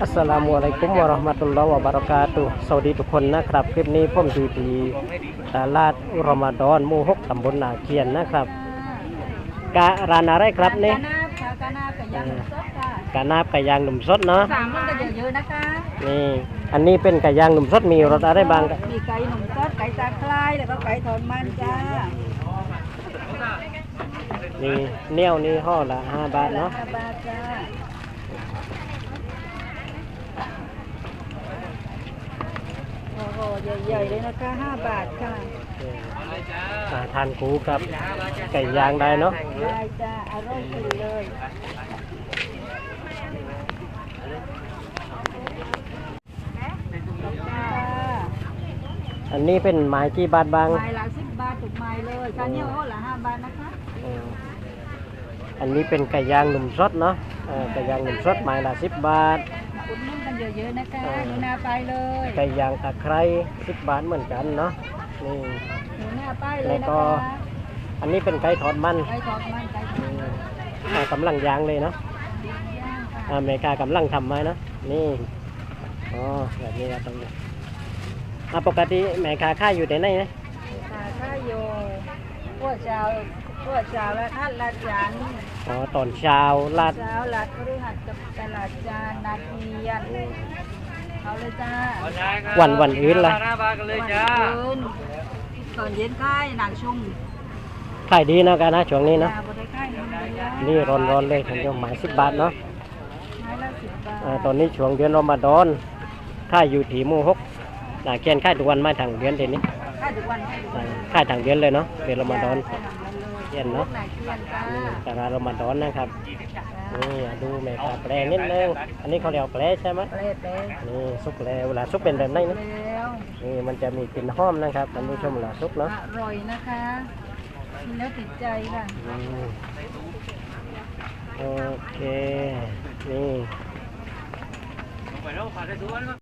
อัสสลามุอะลัยกุมวะเราะห์มะตุลลอฮ์วะบะเราะกาตุฮ์สวัสดีทุกคนนะครับ คลิปนี้ผมอยู่ที่ตลาดรอมฎอนหมู่หกตำบลนาเคียนนะครับกะร้านอะไรครับนี่กานาบค่ะกานาบกับยางหมูสดค่ะกะนาบไก่ย่างหนุ่มสดเนาะสามมันก็เยอะๆนะคะนี่อันนี้เป็นไก่ย่างหนุ่มสดมีรสอะไรบ้างครับมีไก่หนุ่มสดไก่ตาคลายแล้วก็ไก่ทอดมันจ้านี่เนียวนี่ห่อละห้าบาทเนาะห้าบาทจ้าโอ้โห ใหญ่ๆเลยนะคะห้าบาทค่ะอ่าทานคูกับ ไก่ย่างได้เนาะได้จ้าอร่อยสุดเลยจ้าอันนี้เป็นไม้กี่บาทบ้างไม้ละสิบบาทถูกไม้เลยค่าเหนี้ยวโอ้ละห้าบาทนะคะอืมอันนี้เป็นไก่ย่างหนุ่มสดเนาะเออไก่ย่างหนุ่มสดไม้ละสิบบาทอุดหนุ่นกัน เยอะๆนะคะหนูนาไปเลยไก่ย่างตะไคร้สิบบาทเหมือนกันเนาะนี่หนูนาไปเลยแล้วนะก็คะอันนี้เป็นไก่ทอดมันไก่ทอดมันไก่ทออืดมมันอ่ากำลังย่างเลยเนาะย่างค่ะอเมริกากำลังทำไว้เนาะนี่อ๋อแบบนี้ครับตรงนี้อ่าปกติแม่ค้าค่ายอยู่ที่ไหนนะ ค่ะข้าวโยพวกเช้า พวกเช้าและทัดลาดจานอ๋อตอนเช้าลาดเช้าลาดพฤหัสกับตลาดจานนาทียันเขาเลยจ้าวันวันอื่นล่ะวันคืนตอนเย็นค่ายหนังชุ่มขายดีเนาะกันนะช่วงนี้เนาะบริการนี่นี่ร้อนๆเลยถึงจะหมายสิบบาทเนาะไม้ละสิบบาทอ่าตอนนี้ช่วงเดือนรอมฎอนค่ายอยู่ที่หมู่หกนาเกียนค่ายทุกวันไม่ทางเดือนเดี๋ยวนี้ค่ายทุกวันค่ายทุกอ่าวันค่ายทางเดือนเลยเนาะเดือนรอมฎอนค่ายหนังวัน เลยเย็นเนาะหนังเทียนจ้านี่ตลาดรอมฎอนนะครับจ้านี่ดูแม่ค้าแปลนิดนึงอันนี้เขาเรียกว่าแปลใช่ไหมเปรตเลยนี่ซุปแล้วเวลาซุปเป็นแบบไหนนะแล้วนี่มันจะมีกลิ่นหอมนะครับท่านผู้ชมเวลาซุปอเนาะร่อยนะคะกินแล้วติดใจค่ะอืมโอเคนี่